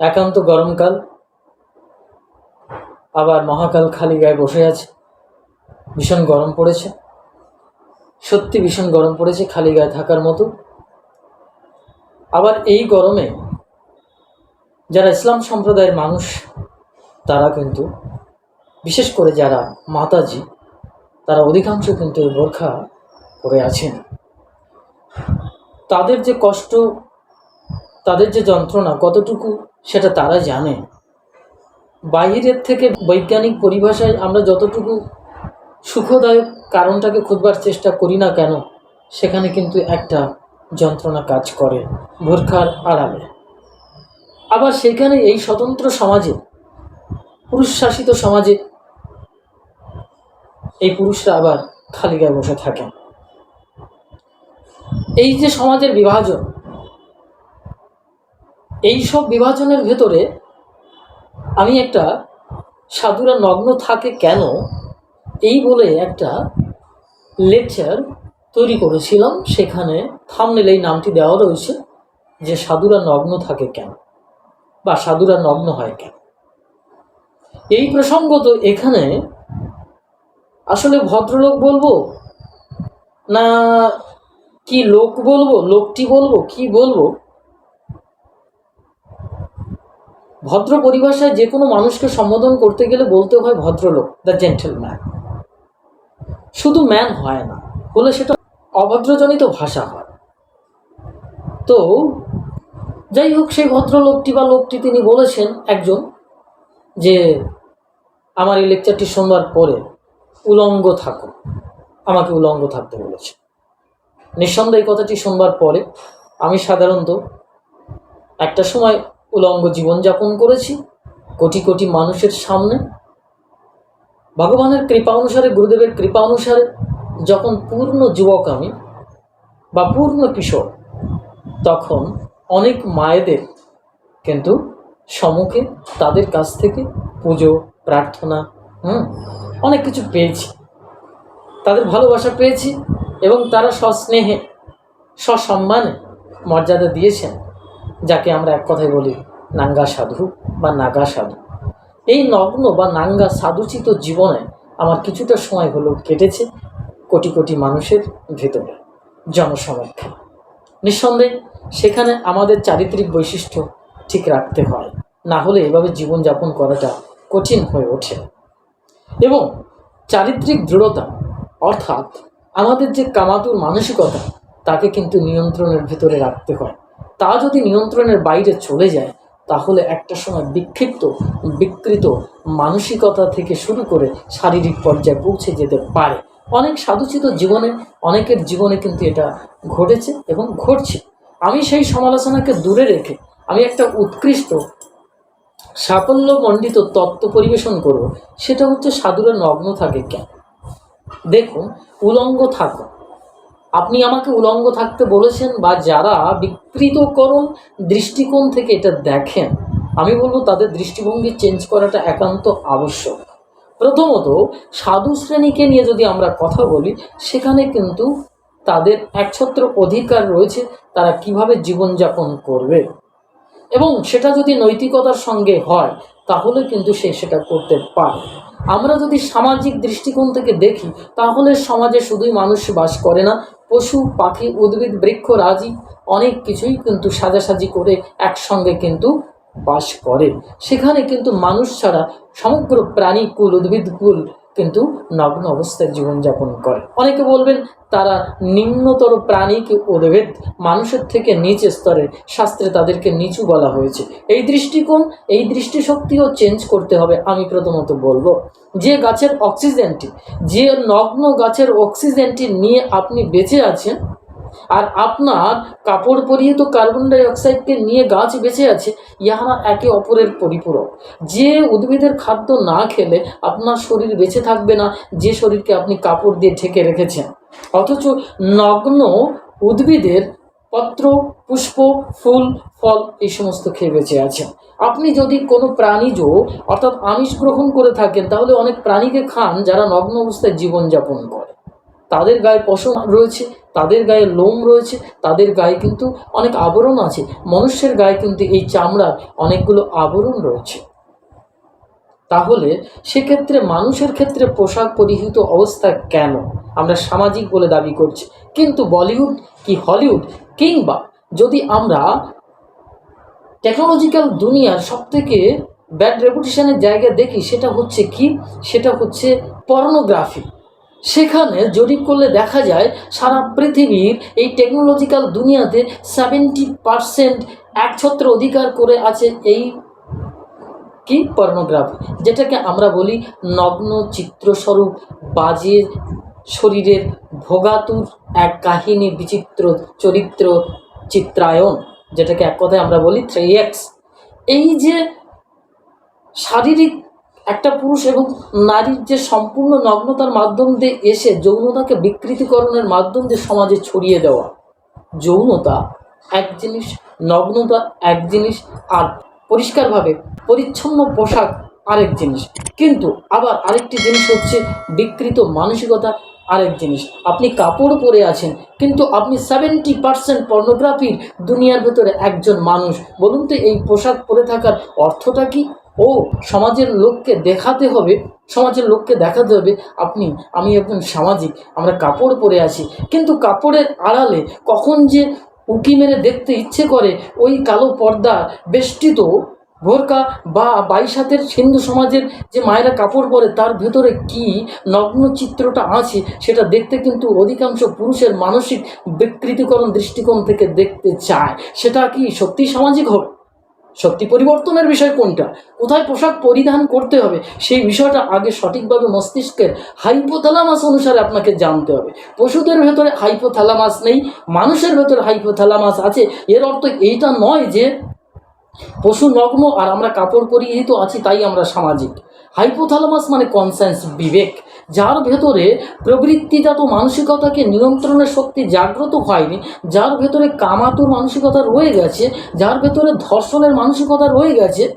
একান্ত গরমকাল, আবার মহাকাল খালি গায়ে বসে আছে, ভীষণ গরম পড়েছে, সত্যি ভীষণ গরম পড়েছে খালি গায়ে থাকার মতো। আবার এই গরমে যারা ইসলাম সম্প্রদায়ের মানুষ, তারা কিন্তু, বিশেষ করে যারা মাতাজি, তারা অধিকাংশ কিন্তু এই বোরখা পরে আছেন। তাদের যে কষ্ট, তাদের যে যন্ত্রণা, কতটুকু সেটা তারা জানে। বাইরের থেকে বৈজ্ঞানিক পরিভাষায় আমরা যতটুকু সুখদায়ক কারণটাকে খুঁজবার চেষ্টা করি না কেন, সেখানে কিন্তু একটা যন্ত্রণা কাজ করে বোরখার আড়ালে। আবার সেখানে এই স্বতন্ত্র সমাজে পুরুষ শাসিত সমাজে এই পুরুষরা আবার খালি গায়ে বসে থাকেন। এই যে সমাজের বিভাজন এই সব বিভাজনের ভেতরে আমি একটা সাধুরা নগ্ন থাকে কেন? এই বলে একটা লেকচার তৈরি করেছিলাম। সেখানে থামনেল এই নামটি দেওয়া রয়েছে যে সাধুরা নগ্ন থাকে কেন বা সাধুরা নগ্ন হয় কেন। এই প্রসঙ্গত এখানে আসলে ভদ্রলোক বলব না কি লোক বলব, লোকটি বলব, কি বলব ভদ্র পরিভাষায় যে কোনো মানুষকে সম্বোধন করতে গেলে বলতে হয় ভদ্রলোক, দ্য জেন্টেলম্যান। শুধু ম্যান হয় না বলে সেটা অভদ্রজনিত ভাষা হয়। তো, যাই হোক, সেই ভদ্রলোকটি বা লোকটি তিনি বলেছেন একজন যে, আমার এই লেকচারটি শোনবার পরে উলঙ্গ থাকো। আমাকে উলঙ্গ থাকতে বলেছে। নিঃসন্দেহে এই কথাটি শোনবার পরে আমি সাধারণত একটা সময় উলঙ্গ জীবনযাপন করেছি, কোটি কোটি মানুষের সামনে। ভগবানের কৃপা অনুসারে, গুরুদেবের কৃপা অনুসারে যখন পূর্ণ যুবক আমি বা পূর্ণ কিশোর, তখন অনেক মায়েদের কিন্তু সম্মুখে তাদের কাছ থেকে পুজো, প্রার্থনা, হুম, অনেক কিছু পেয়েছি। তাদের ভালোবাসা পেয়েছি এবং তারা সস্নেহে, সসম্মানে মর্যাদা দিয়েছেন। যাকে আমরা এক কথায় বলি নাঙ্গা সাধু বা নাগা সাধু। এই নগ্ন বা নাঙ্গা সাধুচিত জীবনে আমার কিছুটা সময় হলো কেটেছে কোটি কোটি মানুষের ভেতরে জনসমক্ষে নিঃসন্দেহে সেখানে আমাদের চারিত্রিক বৈশিষ্ট্য ঠিক রাখতে হয়, না হলে এভাবে জীবনযাপন করাটা কঠিন হয়ে ওঠে। এবং চারিত্রিক দৃঢ়তা, অর্থাৎ আমাদের যে কামাতুর মানসিকতা, তাকে কিন্তু নিয়ন্ত্রণের ভেতরে রাখতে হয়। তা যদি নিয়ন্ত্রণের বাইরে চলে যায়, তাহলে একটা সময় বিক্ষিপ্ত, বিকৃত মানসিকতা থেকে শুরু করে শারীরিক পর্যায়ে পৌঁছে যেতে পারে। অনেক সাধুচিত জীবনে, অনেকের জীবনে কিন্তু এটা ঘটেছে এবং ঘটছে। আমি সেই সমালোচনাকে দূরে রেখে আমি একটা উৎকৃষ্ট, সাফল্যমণ্ডিত তত্ত্ব পরিবেশন করব, সেটা হচ্ছে সাধুরা নগ্ন থাকে কেন? দেখুন, উলঙ্গ থাকো আপনি আমাকে উলঙ্গ থাকতে বলেছেন বা যারা বিকৃতকরণ দৃষ্টিকোণ থেকে এটা দেখেন, আমি বলব তাদের দৃষ্টিভঙ্গি চেঞ্জ করাটা একান্ত আবশ্যক। প্রথমত, সাধু শ্রেণীকে নিয়ে যদি আমরা কথা বলি, সেখানে কিন্তু তাদের একছত্র অধিকার রয়েছে, তারা কীভাবে জীবনযাপন করবে। এবং সেটা যদি নৈতিকতার সঙ্গে হয়, তাহলে কিন্তু সে সেটা করতে পারে। আমরা যদি সামাজিক দৃষ্টিকোণ থেকে দেখি, তাহলে সমাজে শুধুই মানুষ বাস করে না পশু, পাখি, উদ্ভিদ, বৃক্ষ, রাজি অনেক কিছুই কিন্তু সাজাসাজি করে একসঙ্গে কিন্তু বাস করে। সেখানে কিন্তু মানুষ ছাড়া সমগ্র প্রাণী, কুল, উদ্ভিদ, কুল কিন্তু নগ্ন অবস্থায় জীবনযাপন করে। অনেকে বলবেন, তারা নিম্নতর প্রাণী কি উদ্ভিদ মানুষের থেকে নিচ স্তরে শাস্ত্রে তাদেরকে নিচু বলা হয়েছে। এই দৃষ্টিকোণ, এই দৃষ্টিশক্তিও চেঞ্জ করতে হবে আমি প্রথমত বলব। যে গাছের অক্সিজেনটি যে নগ্ন গাছের অক্সিজেনটি নিয়ে আপনি বেঁচে আছেন আর আপনার কাপড় পরিহিত কার্বন ডাই অক্সাইডকে নিয়ে গাছ বেঁচে আছে, ইহারা একে অপরের পরিপূরক। যে উদ্ভিদের খাদ্য না খেলে আপনার শরীর বেঁচে থাকবে না, যে শরীরকে আপনি কাপড় দিয়ে ঢেকে রেখেছেন। অথচ নগ্ন উদ্ভিদের পত্র, পুষ্প, ফুল, ফল এই সমস্ত খেয়ে বেঁচে আছেন। আপনি যদি কোনো প্রাণীজ অর্থাৎ আমিষ গ্রহণ করে থাকেন, তাহলে অনেক প্রাণীকে খান যারা নগ্ন অবস্থায় জীবনযাপন করে। তাদের গায়ে পশম রয়েছে, তাদের গায়ে লোম রয়েছে, তাদের গায়ে কিন্তু অনেক আবরণ আছে, মনুষ্যের গায়ে কিন্তু এই চামড়ার অনেকগুলো আবরণ রয়েছে। তাহলে সেক্ষেত্রে মানুষের ক্ষেত্রে পোশাক পরিহিত অবস্থা কেন? আমরা সামাজিক বলে দাবি করছি, কিন্তু বলিউড কি হলিউড কিংবা যদি আমরা টেকনোলজিক্যাল দুনিয়ার সব থেকে ব্যাড রেপুটেশনের জায়গা দেখি, সেটা হচ্ছে কি? সেটা হচ্ছে পর্নোগ্রাফি সেখানে জরিপ করলে দেখা যায়, সারা পৃথিবীর এই টেকনোলজিক্যাল দুনিয়াতে সেভেন্টি পারসেন্ট একছত্র অধিকার করে আছে এই কি? পর্নোগ্রাফি যেটাকে আমরা বলি নগ্ন চিত্রস্বরূপ বাজে শরীরের ভোগাতুর এক কাহিনী বিচিত্র চরিত্র চিত্রায়ন যেটাকে এক কথায় আমরা বলি থ্রি এক্স এই যে শারীরিক একটা পুরুষ এবং নারীর যে সম্পূর্ণ নগ্নতার মাধ্যম দিয়ে এসে যৌনতাকে বিকৃতিকরণের মাধ্যম দিয়ে সমাজে ছড়িয়ে দেওয়া। যৌনতা এক জিনিস, নগ্নতা এক জিনিস, আর পরিষ্কারভাবে পরিচ্ছন্ন পোশাক আরেক জিনিস। কিন্তু আবার আরেকটি জিনিস হচ্ছে বিকৃত মানসিকতা আরেক জিনিস। আপনি কাপড় পরে আছেন, কিন্তু আপনি সেভেন্টি পার্সেন্ট পর্নোগ্রাফির দুনিয়ার ভেতরে একজন মানুষ। বলুন তো এই পোশাক পরে থাকার অর্থটা কি? ও সমাজের লোককে দেখাতে হবে, সমাজের লোককে দেখাতে হবে, আপনি, আমি একজন সামাজিক, আমরা কাপড় পরে আছি। কিন্তু কাপড়ের আড়ালে কখন যে উকি মেরে দেখতে ইচ্ছে করে, ওই কালো পর্দা বেষ্টিত ভোরকা বা বাইশ হাতের হিন্দু সমাজের যে মায়েরা কাপড় পরে, তার ভেতরে কি নগ্ন চিত্রটা আছে, সেটা দেখতে কিন্তু অধিকাংশ পুরুষের মানসিক বিকৃতিকরণ দৃষ্টিকোণ থেকে দেখতে চায়। সেটা কি সত্যি সামাজিক হবে সত্যি পরিবর্তনের বিষয় কোনটা? কোথায় পোশাক পরিধান করতে হবে? সেই বিষয়টা আগে সঠিকভাবে মস্তিষ্কের হাইপোথ্যালামাস অনুসারে আপনাকে জানতে হবে। পশুদের ভেতরে হাইপোথ্যালামাস নেই, মানুষের ভেতরে হাইপোথ্যালামাস আছে। এর অর্থ এইটা নয় যে পশু নগ্ন আর আমরা কাপড় পরিহিত আছি, তাই আমরা সামাজিক। হাইপোথ্যালামাস মানে কনসেন্স বিবেক। যার ভেতরে প্রবৃত্তিজাত মানসিকতাকে নিয়ন্ত্রণের শক্তি জাগ্রত হয়নি, যার ভেতরে কামাতুর মানসিকতা রয়ে গেছে, যার ভেতরে ধর্ষণের মানসিকতা রয়ে গেছে।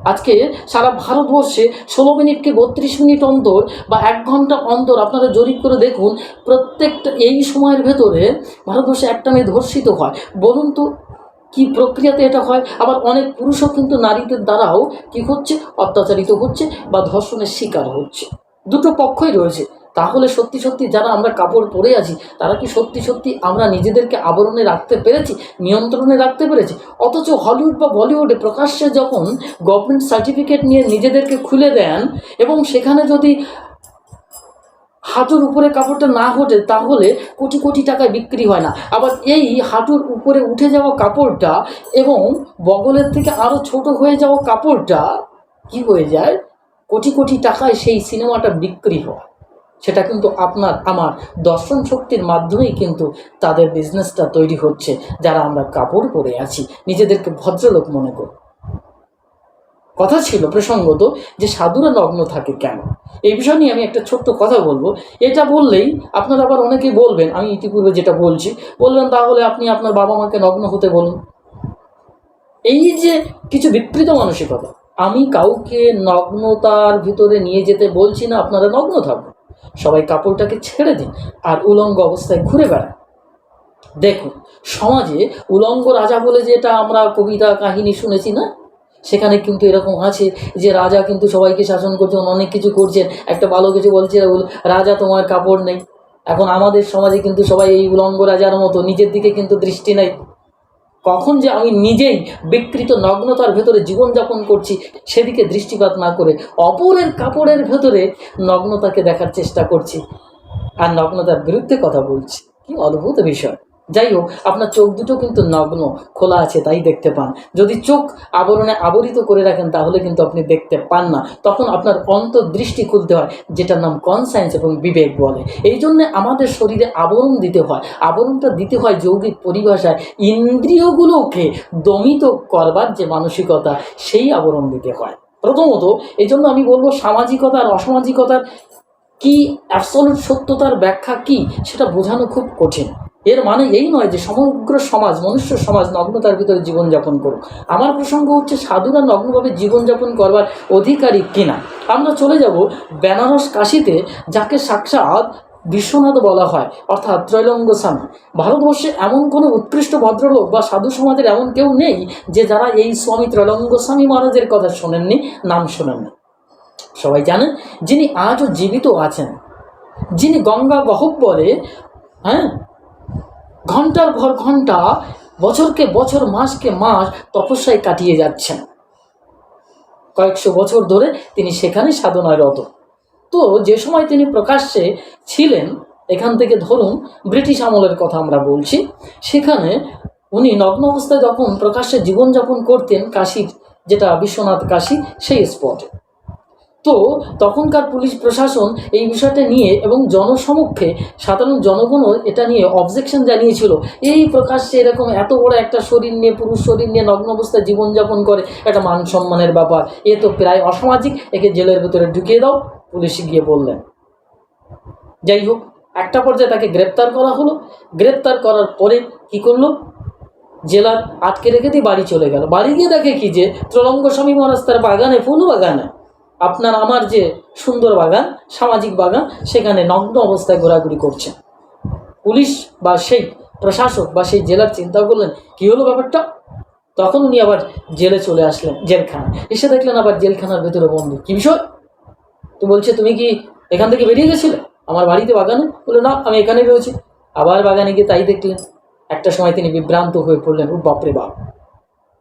আজকে সারা ভারতবর্ষে ষোলো মিনিটকে বত্রিশ মিনিট অন্তর বা এক ঘণ্টা অন্তর আপনারা জরিপ করে দেখুন, প্রত্যেকটা এই সময়ের ভেতরে ভারতবর্ষে একটা মেয়ে ধর্ষিত হয়। বলুন তো, কি প্রক্রিয়াতে এটা হয়? আবার অনেক পুরুষও কিন্তু নারীদের দ্বারাও কি হচ্ছে? অত্যাচারিত হচ্ছে বা ধর্ষণের শিকার হচ্ছে। দুটো পক্ষই রয়েছে। তাহলে সত্যি সত্যি যারা আমরা কাপড় পরে আছি, তারা কি সত্যি সত্যি আমরা নিজেদেরকে আবরণে রাখতে পেরেছি, নিয়ন্ত্রণে রাখতে পেরেছি? অথচ হলিউড বা বলিউডে প্রকাশ্যে যখন গভর্নমেন্ট সার্টিফিকেট নিয়ে নিজেদেরকে খুলে দেন এবং সেখানে যদি হাঁটুর উপরে কাপড়টা না ওঠে তাহলে কোটি কোটি টাকায় বিক্রি হয় না। আবার এই হাঁটুর উপরে উঠে যাওয়া কাপড়টা এবং বগলের থেকে আরও ছোট হয়ে যাওয়া কাপড়টা কি হয়ে যায়? কোটি কোটি টাকায় সেই সিনেমাটা বিক্রি হয়। সেটা কিন্তু আপনার, আমার দর্শন শক্তির মাধ্যমেই কিন্তু তাদের বিজনেসটা তৈরি হচ্ছে, যারা আমরা কাপড় পরে আছি, নিজেদেরকে ভদ্রলোক মনে করি। কথা ছিল প্রসঙ্গত যে সাধুরা নগ্ন থাকে কেন? এই বিষয় নিয়ে আমি একটা ছোট্ট কথা বলব। এটা বললেই আপনারা আবার অনেকেই বলবেন, আমি ইতিপূর্বে যেটা বলছি বলবেন তাহলে আপনি আপনার বাবা মাকে নগ্ন হতে বলুন। এই যে কিছু বিকৃত মানসিকতা আমি কাউকে নগ্নতার ভিতরে নিয়ে যেতে বলছি না, আপনারা নগ্ন থাকুন। সবাই কাপড়টাকে ছেড়ে দিন আর উলঙ্গ অবস্থায় ঘুরে বেড়ান। দেখুন, সমাজে উলঙ্গ রাজা বলে যেটা আমরা কবিতা কাহিনী শুনেছি না? সেখানে কিন্তু এরকম আছে যে রাজা কিন্তু সবাইকে শাসন করছেন, অনেক কিছু করছেন। একটা ভালো কিছু বলছে রাজা, তোমার কাপড় নেই। এখন আমাদের সমাজে কিন্তু সবাই এই উলঙ্গ রাজার মতো, নিজের দিকে কিন্তু দৃষ্টি নেই। কখন যে আমি নিজেই বিকৃত নগ্নতার ভেতরে জীবনযাপন করছি সেদিকে দৃষ্টিপাত না করে অপরের কাপড়ের ভেতরে নগ্নতাকে দেখার চেষ্টা করছি। আর নগ্নতার বিরুদ্ধে কথা বলছি। কি অদ্ভুত বিষয়। যাই হোক আপনার চোখ দুটো কিন্তু নগ্ন, খোলা আছে, তাই দেখতে পান। যদি চোখ আবরণে আবরিত করে রাখেন, তাহলে কিন্তু আপনি দেখতে পান না। তখন আপনার অন্তর্দৃষ্টি খুলতে হয়, যেটার নাম কনসায়েন্স এবং বিবেক বলে। এই জন্য আমাদের শরীরে আবরণ দিতে হয়। আবরণটা দিতে হয় যৌগিক পরিভাষায়। ইন্দ্রিয়গুলোকে দমিত করবার যে মানসিকতা, সেই আবরণ দিতে হয়। প্রথমত, এই জন্য আমি বলব সামাজিকতা আর অসামাজিকতার কি অ্যাবসলুট সত্যতার ব্যাখ্যা কি, সেটা বোঝানো খুব কঠিন। এর মানে এই নয় যে সমগ্র সমাজ, মনুষ্য সমাজ নগ্নতার ভিতরে জীবনযাপন করুক। আমার প্রসঙ্গ হচ্ছে, সাধুরা নগ্নভাবে জীবনযাপন করবার অধিকারী কিনা? আমরা চলে যাব বেনারস কাশিতে, যাকে সাক্ষাৎ বিশ্বনাথ বলা হয়, অর্থাৎ ত্রৈলঙ্গ স্বামী ভারতবর্ষে এমন কোনো উৎকৃষ্ট ভদ্রলোক বা সাধু সমাজের এমন কেউ নেই যে যারা এই স্বামী ত্রৈলঙ্গ স্বামী মহারাজের কথা শোনেননি, নাম শোনেননি। সবাই জানেন যিনি আজও জীবিত আছেন, যিনি গঙ্গা গহব্বরে হ্যাঁ ঘণ্টার পর ঘণ্টা, বছরকে বছর, মাসকে মাস তপস্যায় কাটিয়ে যাচ্ছেন। কয়েকশো বছর ধরে তিনি সেখানে সাধনায় রত। তো যে সময় তিনি প্রকাশ্যে ছিলেন, এখান থেকে ধরুন ব্রিটিশ আমলের কথা আমরা বলছি, সেখানে উনি নগ্ন অবস্থায় যখন প্রকাশ্যে জীবনযাপন করতেন, কাশীর, যেটা বিশ্বনাথ কাশী, সেই স্পটে তো তখনকার পুলিশ প্রশাসন এই বিষয়টা নিয়ে এবং জনসমক্ষে সাধারণ জনগণও এটা নিয়ে অবজেকশন জানিয়েছিল। এই প্রকাশ্যে এরকম এত বড় একটা শরীর নিয়ে, পুরুষ শরীর নিয়ে নগ্ন অবস্থায় জীবনযাপন করে একটা মান সম্মানের ব্যাপার। এ তো প্রায় অসামাজিক, একে জেলের ভেতরে ঢুকিয়ে দাও, পুলিশ গিয়ে বললেন। যাই হোক, একটা পর্যায়ে তাকে গ্রেপ্তার করা হলো। গ্রেপ্তার করার পরে কি করল? জেলার আটকে রেখে দিয়ে বাড়ি চলে গেল। বাড়ি গিয়ে দেখে কি যে, ত্রলঙ্গ স্বামী মহারাজ তার বাগানে ফুল বাগানে। আপনার আমার যে সুন্দর বাগান, সামাজিক বাগান, সেখানে নগ্ন অবস্থায় ঘোরাঘুরি করছে। পুলিশ বা সেই প্রশাসক বা সেই জেলার চিন্তা করলেন, কী হলো ব্যাপারটা? তখন উনি আবার জেলে চলে আসলেন জেলখানা এসে দেখলেন আবার জেলখানার ভেতরে বন্দি কী বিষয়? তো বলছে, তুমি কি এখান থেকে বেরিয়ে গেছিলে? আমার বাড়িতে বাগানে? বলে না, আমি এখানেই রয়েছি। আবার বাগানে গিয়ে তাই দেখলেন, একটা সময় তিনি বিভ্রান্ত হয়ে পড়লেন ও বাপরে বাপ!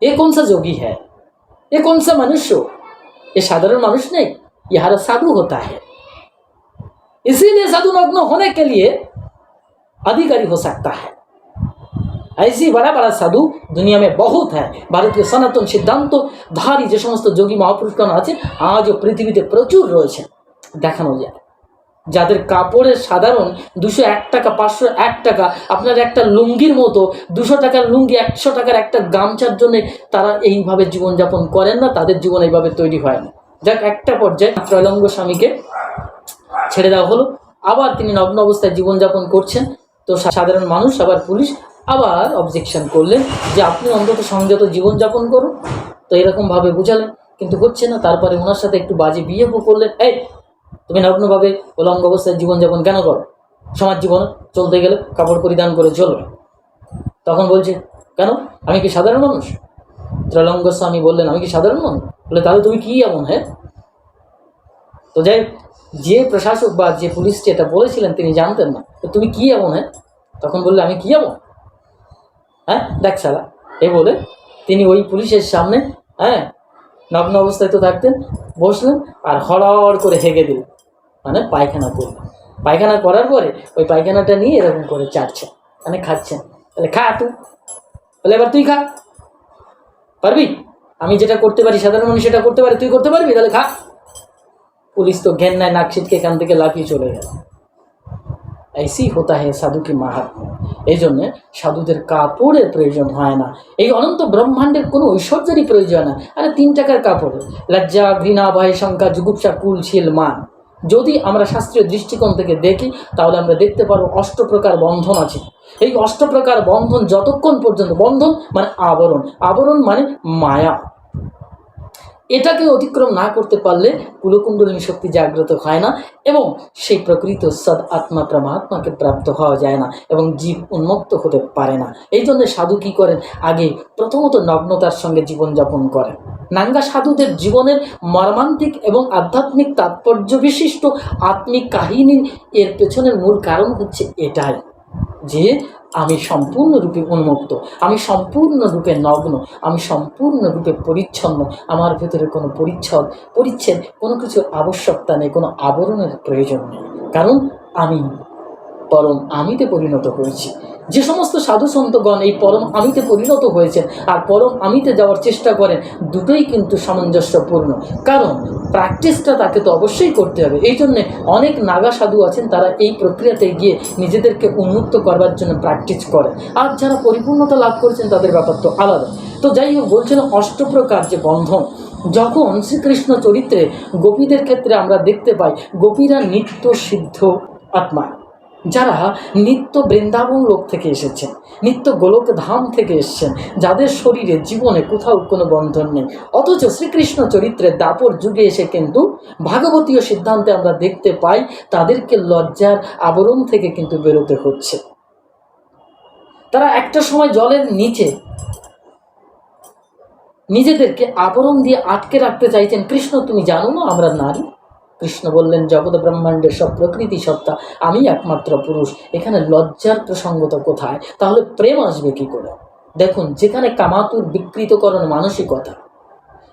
এ কোন সা যোগী হ্যাঁ এ কোন সা মনুষ্য? ये साधारण मनुष्य नहीं ये हर साधु होता है इसीलिए साधु नग्न होने के लिए अधिकारी हो सकता है ऐसी बड़ा बड़ा साधु दुनिया में बहुत है ভারতীয় সনাতন সিদ্ধান্ত ধারী যে সমস্ত যোগী মহাপুরুষগণ আছে আজও পৃথিবীতে প্রচুর রয়েছে দেখানো যায় যাদের কাপড়ের সাধারণ দুশো এক টাকা, পাঁচশো এক টাকা, আপনার একটা লুঙ্গির মতো দুশো টাকার লুঙ্গি, একশো টাকার একটা গামছার জন্য তারা এইভাবে জীবনযাপন করেন না, তাদের জীবন এইভাবে তৈরি হয় না। যাক, একটা পর্যায়ে ত্রৈলঙ্গ স্বামীকে ছেড়ে দেওয়া হলো। আবার তিনি নগ্ন অবস্থায় জীবনযাপন করছেন। তো সাধারণ মানুষ, আবার পুলিশ আবার অবজেকশন করলেন যে আপনি অন্তত সংযত জীবনযাপন করুন। তো এরকমভাবে বুঝালেন, কিন্তু হচ্ছে না। তারপরে ওনার সাথে একটু বাজে বিয়ে করলেন। এই তুমি নগ্নভাবে উলঙ্গ অবস্থায় জীবনযাপন কেন করো? সমাজ জীবনে চলতে গেলে কাপড় পরিধান করে চলবে তখন বলছে, কেন? আমি কি সাধারণ মানুষ? ত্রৈলঙ্গ স্বামী বললেন, আমি কি সাধারণ মানুষ? বলে, তাহলে তুমি কি এমন হ্যাঁ? তো যাই যে প্রশাসক বা যে পুলিশটি এটা বলেছিলেন, তিনি জানতেন না, তো তুমি কি এমন হ্যাঁ? তখন বললে, আমি কি এমন? হ্যাঁ দেখ সালা এই বলে, তিনি ওই পুলিশের সামনে হ্যাঁ নগ্ন অবস্থায় তো থাকতেন, বসলেন আর হড়হড় করে হেগে দিলেন। মানে পায়খানা করলেন পায়খানা করার পরে ওই পায়খানাটা নিয়ে এরকম করে চাটছেন মানে খাচ্ছেন তাহলে খা তুই তাহলে এবার তুই খা পারবি আমি যেটা করতে পারি সাধারণ মানুষ সেটা করতে পারি তুই করতে পারবি তাহলে খা পুলিশ তো জ্ঞান নেয় নাকশিটকে এখান থেকে লাফিয়ে চলে গেল ऐसी होता है সাধু কি মাহাত্ম এই জন্যে সাধুদের কাপড়ের প্রয়োজন হয় না এই অনন্ত ব্রহ্মাণ্ডের কোনো ঐশ্বর্যেরই প্রয়োজন হয় না আরে তিন টাকার কাপড় লজ্জা ঘৃণা ভয় শঙ্কা জুগুপসা কুল ছিল মান যদি আমরা শাস্ত্রীয় দৃষ্টিকোণ থেকে দেখি, তাহলে আমরা দেখতে পারব অষ্টপ্রকার বন্ধন আছে। এই অষ্টপ্রকার বন্ধন যতক্ষণ পর্যন্ত বন্ধন মানে আবরণ। আবরণ মানে মায়া। এটাকে অতিক্রম না করতে পারলে কুলকুণ্ডলিনী শক্তি জাগ্রত হয় না এবং সেই প্রকৃত সদ আত্মা পরমাত্মাকে প্রাপ্ত হওয়া যায় না এবং জীব উন্মুক্ত হতে পারে না। এই জন্য সাধু কী করেন? আগে প্রথমত নগ্নতার সঙ্গে জীবনযাপন করেন। নাঙ্গা সাধুদের জীবনের মর্মান্তিক এবং আধ্যাত্মিক তাৎপর্য বিশিষ্ট আত্মিক কাহিনী এর পেছনের মূল কারণ হচ্ছে এটাই। যে আমি সম্পূর্ণরূপে উন্মুক্ত, আমি সম্পূর্ণরূপে নগ্ন, আমি সম্পূর্ণরূপে পরিচ্ছন্ন। আমার ভেতরে কোনো পরিচ্ছদ, পরিচ্ছেদ, কোনো কিছু আবশ্যকতা নেই, কোনো আবরণের প্রয়োজন নেই। কারণ আমি, বরং আমিতে পরিণত হয়েছি। যে সমস্ত সাধু সন্তগণ এই পরম আমিতে পরিণত হয়েছেন আর পরম আমিতে যাওয়ার চেষ্টা করেন, দুটোই কিন্তু সামঞ্জস্যপূর্ণ। কারণ প্র্যাকটিসটা তাকে তো অবশ্যই করতে হবে। এই জন্যে অনেক নাগা সাধু আছেন, তারা এই প্রক্রিয়াতে গিয়ে নিজেদেরকে উন্মুক্ত করবার জন্য প্র্যাকটিস করেন। আর যারা পরিপূর্ণতা লাভ করেছেন, তাদের ব্যাপার তো আলাদা। তো যাই হোক বলছিলাম অষ্টপ্রকার যে বন্ধন। যখন শ্রীকৃষ্ণ চরিত্রে গোপীদের ক্ষেত্রে আমরা দেখতে পাই, গোপীরা নিত্য সিদ্ধ আত্মা। যারা নিত্য বৃন্দাবন লোক থেকে এসেছেন, নিত্য গোলক ধাম থেকে এসেছেন, যাদের শরীরে, জীবনে কোথাও কোনো বন্ধন নেই। অথচ শ্রীকৃষ্ণ চরিত্রের দাপর যুগে এসে কিন্তু ভাগবতীয় সিদ্ধান্তে আমরা দেখতে পাই, তাদেরকে লজ্জার আবরণ থেকে কিন্তু বেরোতে হচ্ছে। তারা একটা সময় জলের নিচে নিজেদেরকে আবরণ দিয়ে আটকে রাখতে চাইছেন, কৃষ্ণ, তুমি জানো না আমরা নারী? কৃষ্ণ বললেন, জগৎ ব্রহ্মাণ্ডের সব প্রকৃতি সত্তা আমি একমাত্র পুরুষ, এখানে লজ্জার প্রসঙ্গত কোথায়? তাহলে প্রেম আসবে কি করে? দেখুন, যেখানে কামাতুর বিকৃতকরণ মানসিকতা,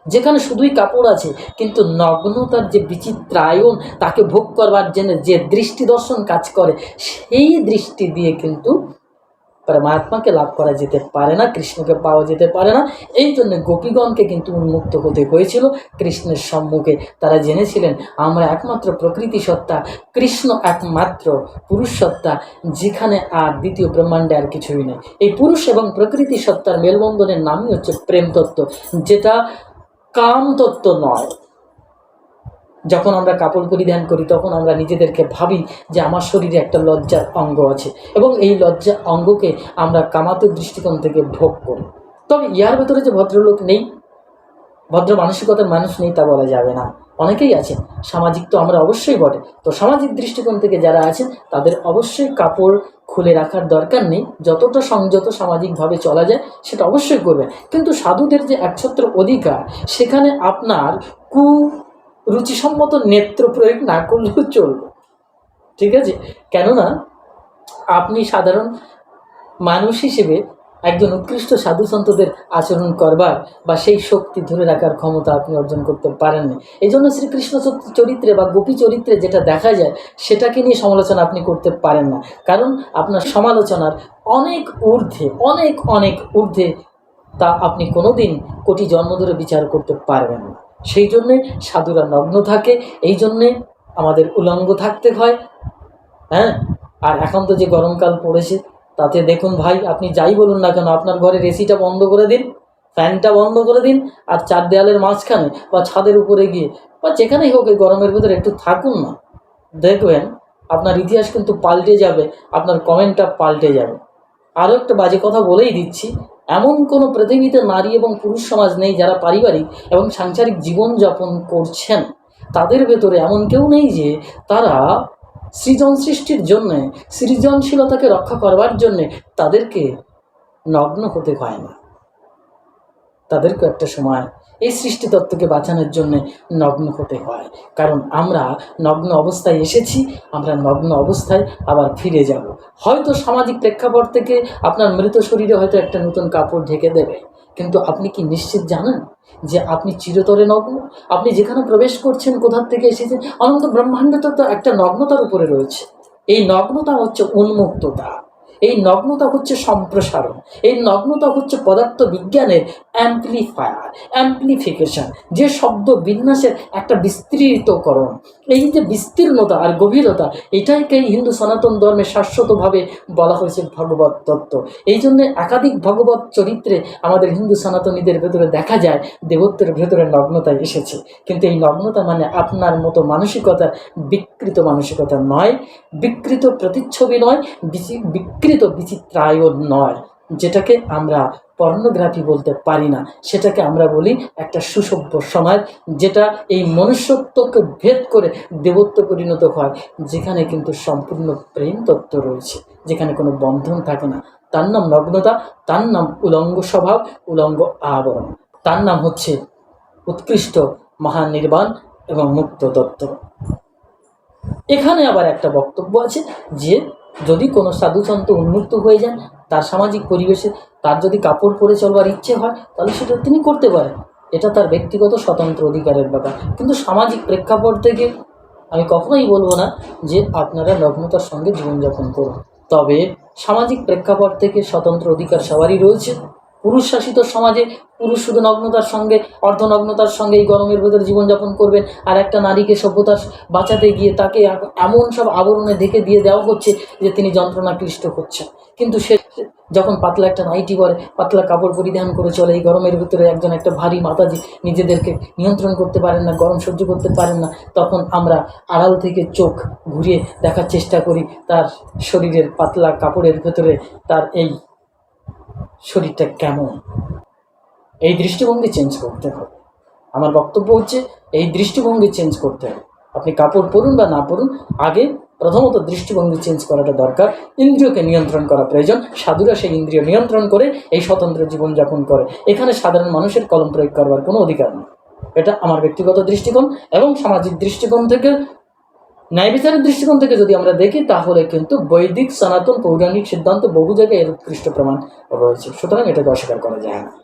যেখানে শুধুই কাপড় আছে, কিন্তু নগ্নতার যে বিচিত্রায়ন তাকে ভোগ করবার জন্য যে দৃষ্টি দর্শন কাজ করে, সেই দৃষ্টি দিয়ে কিন্তু পরমাত্মাকে লাভ করা যেতে পারে না, কৃষ্ণকে পাওয়া যেতে পারে না। এই জন্য গোপীগণকে কিন্তু উন্মুক্ত হতে হয়েছিল কৃষ্ণের সম্মুখে। তারা জেনেছিলেন, আমরা একমাত্র প্রকৃতি সত্তা, কৃষ্ণ একমাত্র পুরুষ সত্তা, যেখানে আর দ্বিতীয় ব্রহ্মাণ্ডে আর কিছুই নেই। এই পুরুষ এবং প্রকৃতি সত্তার মেলবন্ধনের নামই হচ্ছে প্রেম তত্ত্ব যেটা কাম তত্ত্ব নয়। যখন আমরা কাপড় পরিধান করি, তখন আমরা নিজেদেরকে ভাবি যে আমার শরীরে একটা লজ্জার অঙ্গ আছে এবং এই লজ্জার অঙ্গকে আমরা কামাতের দৃষ্টিকোণ থেকে ভোগ করি। তবে ইয়ার ভেতরে যে ভদ্রলোক নেই, ভদ্র মানসিকতার মানুষ নেই তা বলা যাবে না। অনেকেই আছেন, সামাজিক তো আমরা অবশ্যই বটে। তো সামাজিক দৃষ্টিকোণ থেকে যারা আছেন, তাদের অবশ্যই কাপড় খুলে রাখার দরকার নেই। যতটা সংযত সামাজিকভাবে চলা যায়, সেটা অবশ্যই করবে কিন্তু সাধুদের যে একছত্র অধিকার, সেখানে আপনার কু রুচিসম্মত নেত্র প্রয়োগ না করলেও চলবে। ঠিক আছে? কেননা, আপনি সাধারণ মানুষ হিসেবে একজন উৎকৃষ্ট সাধু সন্তদের আচরণ করবার বা সেই শক্তি ধরে রাখার ক্ষমতা আপনি অর্জন করতে পারেননি। এই জন্য শ্রীকৃষ্ণ চরিত- চরিত্রে বা গোপী চরিত্রে যেটা দেখা যায়, সেটাকে নিয়ে সমালোচনা আপনি করতে পারেন না। কারণ আপনার সমালোচনার অনেক ঊর্ধ্বে, অনেক অনেক ঊর্ধ্বে তা আপনি কোনোদিন কোটি জন্ম ধরে বিচার করতে পারবেন না। সেই জন্যে সাধুরা নগ্ন থাকে, এই জন্যে আমাদের উলঙ্গ থাকতে হয়। হ্যাঁ? আর এখন তো যে গরমকাল পড়েছে, তাতে দেখুন ভাই, আপনি যাই বলুন না কেন, আপনার ঘরের এসিটা বন্ধ করে দিন, ফ্যানটা বন্ধ করে দিন, আর চার দেয়ালের মাঝখানে বা ছাদের উপরে গিয়ে, বা যেখানেই হোক এই গরমের ভেতরে একটু থাকুন না। দেখবেন আপনার ইতিহাস কিন্তু পাল্টে যাবে, আপনার কমেন্টটা পাল্টে যাবে। আরও একটা বাজে কথা বলেই দিচ্ছি এমন কোনো পৃথিবীতে নারী এবং পুরুষ সমাজ নেই যারা পারিবারিক এবং সাংসারিক জীবনযাপন করছেন। তাদের ভেতরে এমন কেউ নেই যে তারা সৃজন সৃষ্টির জন্যে, সৃজনশীলতাকে রক্ষা করবার জন্যে তাদেরকে নগ্ন হতে হয় না। তাদেরকে একটা সময় এই সৃষ্টি তত্ত্বকে বাঁচানোর জন্য নগ্ন হতে হয়। কারণ আমরা নগ্ন অবস্থায় এসেছি, আমরা নগ্ন অবস্থায় আবার ফিরে যাব। হয়তো সামাজিক প্রেক্ষাপট থেকে আপনার মৃত শরীরে হয়তো একটা নতুন কাপড় ঢেকে দেবে। কিন্তু আপনি কি নিশ্চিত জানেন যে আপনি চিরতরে নগ্ন? আপনি যেখানে প্রবেশ করছেন, কোথার থেকে এসেছেন? অনন্ত ব্রহ্মাণ্ডটা তো একটা নগ্নতার উপরে রয়েছে। এই নগ্নতা হচ্ছে উন্মুক্ততা। এই নগ্নতা হচ্ছে সম্প্রসারণ। এই নগ্নতা হচ্ছে পদার্থ বিজ্ঞানের অ্যাম্পলিফায়ার অ্যাম্পলিফিকেশন যে শব্দ বিন্যাসের একটা বিস্তৃতকরণ। এই যে বিস্তীর্ণতা আর গভীরতা এটাইকে হিন্দু সনাতন ধর্মে শাশ্বতভাবে বলা হয়েছে ভগবত তত্ত্ব। এই জন্য একাধিক ভগবত চরিত্রে আমাদের হিন্দু সনাতনীদের ভেতরে দেখা যায়, দেবত্বের ভেতরে নগ্নতা এসেছে। কিন্তু এই নগ্নতা মানে আপনার মতো মানসিকতার বিকৃত মানসিকতা নয়, বিকৃত প্রতিচ্ছবি নয় বিকৃত বিচিত্রায়ন নয়, যেটাকে আমরা পর্নোগ্রাফি বলতে পারি না। সেটাকে আমরা বলি একটা সুসভ্য সমাজ, যেটা এই মনুষ্যত্বকে ভেদ করে দেবত্ব পরিণত হয়, যেখানে কিন্তু সম্পূর্ণ প্রেম তত্ত্ব রয়েছে, যেখানে কোনো বন্ধন থাকে না। তার নাম নগ্নতা, তার নাম উলঙ্গ স্বভাব, উলঙ্গ আবরণ। তার নাম হচ্ছে উৎকৃষ্ট মহান নির্বাণ এবং মুক্ত তত্ত্ব। এখানে আবার একটা বক্তব্য আছে যে, যদি কোনো সাধুসন্ত উন্মুক্ত হয়ে যান, তার সামাজিক পরিবেশে তার যদি কাপড় পরে চলবার ইচ্ছে হয়, তাহলে সেটা তিনি করতে পারেন। এটা তার ব্যক্তিগত স্বতন্ত্র অধিকারের ব্যাপার। কিন্তু সামাজিক প্রেক্ষাপট থেকে আমি কখনোই বলব না যে আপনারা নগ্নতার সঙ্গে জীবনযাপন করুন। তবে সামাজিক প্রেক্ষাপট থেকে স্বতন্ত্র অধিকার সবারই রয়েছে। পুরুষ শাসিত সমাজে পুরুষ শুধু নগ্নতার সঙ্গে, অর্ধনগ্নতার সঙ্গে এই গরমের ভেতরে জীবনযাপন করবেন আর একটা নারীকে সভ্যতা বাঁচাতে গিয়ে তাকে এমন সব আবরণে ঢেকে দিয়ে দেওয়া হচ্ছে যে তিনি যন্ত্রণা ক্লিষ্ট হচ্ছেন। কিন্তু সে যখন পাতলা একটা নাইটি পরে, পাতলা কাপড় পরিধান করে চলে, এই গরমের ভিতরে একজন একটা ভারী মাতাজি নিজেদেরকে নিয়ন্ত্রণ করতে পারেন না, গরম সহ্য করতে পারেন না, তখন আমরা আড়াল থেকে চোখ ঘুরিয়ে দেখার চেষ্টা করি তার শরীরের পাতলা কাপড়ের ভেতরে তার এই শরীরটা কেমন? এই দৃষ্টিভঙ্গি চেঞ্জ করতে হবে। আমার বক্তব্য হচ্ছে, এই দৃষ্টিভঙ্গি চেঞ্জ করতে হবে। আপনি কাপড় পরুন বা না পরুন, আগে প্রথমত দৃষ্টিভঙ্গি চেঞ্জ করাটা দরকার। ইন্দ্রিয়কে নিয়ন্ত্রণ করা প্রয়োজন। সাধুরা সেই ইন্দ্রিয় নিয়ন্ত্রণ করে এই স্বতন্ত্র জীবনযাপন করে। এখানে সাধারণ মানুষের কলম প্রয়োগ করবার কোনো অধিকার নেই। এটা আমার ব্যক্তিগত দৃষ্টিকোণ এবং সামাজিক দৃষ্টিকোণ থেকে ন্যায় বিচারের দৃষ্টিকোণ থেকে যদি আমরা দেখি, তাহলে কিন্তু বৈদিক সনাতন পৌরাণিক সিদ্ধান্ত বহু জায়গায় এর উৎকৃষ্ট প্রমাণ রয়েছে। সুতরাং এটাকে অস্বীকার করা যায় না।